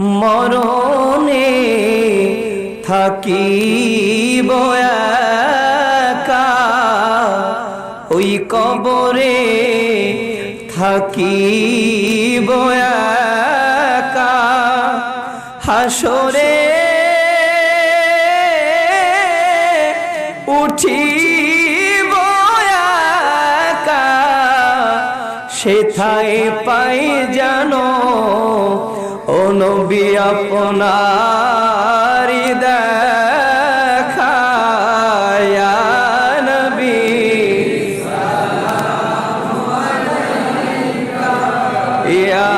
মরণে থাকি একা ওই কবরে থাকি একা। হাসরে উঠি একা সেথায় পাই জানো নবী আপনার দেখা ইয়া নবী। ইয়া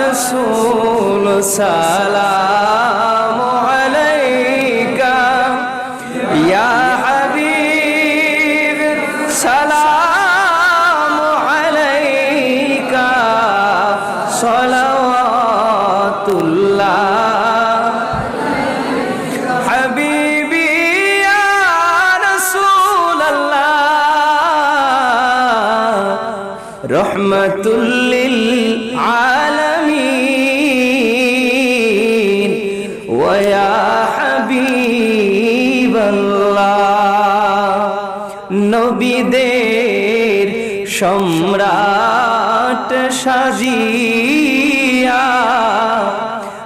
রাসূল সালাম আলাইকা। ইয়া হাবিব সালাম আলাইকা। সালাওয়াতুল্লাহ রহমতুল্লিল আলমিন। ওয়া হাবিবাল্লাহ। নবীদের সম্রাট সাজিয়া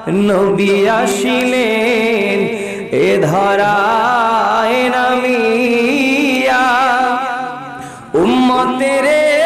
নবী আসিলেন এ ধরায় নামিয়া। উম্মতের